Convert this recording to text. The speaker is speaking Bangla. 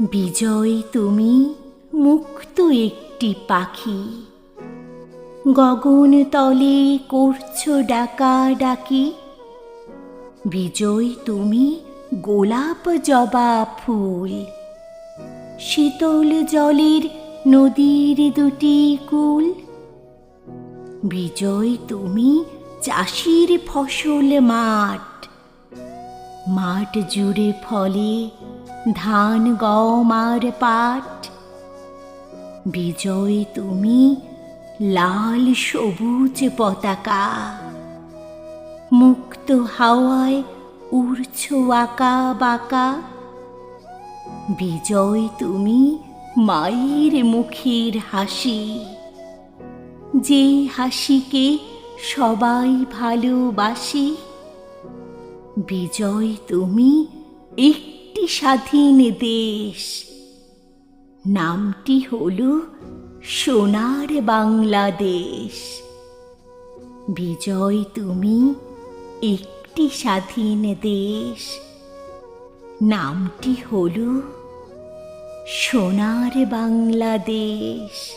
বিজয় তুমি মুক্ত একটি পাখি। গগন তলে করছ ডাকা ডাকি। বিজয় তুমি গোলাপ জবা ফুল। শীতল জলের নদীর দুটি কুল। বিজয় তুমি চাষির ফসল মাঠ। মাঠ জুড়ে ফলে ধান, গম আর পাট। বিজয়, তুমি লাল সবুজ পতাকা। মুক্ত হাওয়ায় উড়ছো আঁকা বাঁকা। বিজয়, তুমি মায়ের মুখের হাসি। যে হাসিকে সবাই ভালোবাসি, বিজয়, তুমি একটি স্বাধীন দেশ। নামটি হল সোনার বাংলাদেশ। বিজয় তুমি একটি স্বাধীন দেশ। নামটি হল সোনার বাংলাদেশ।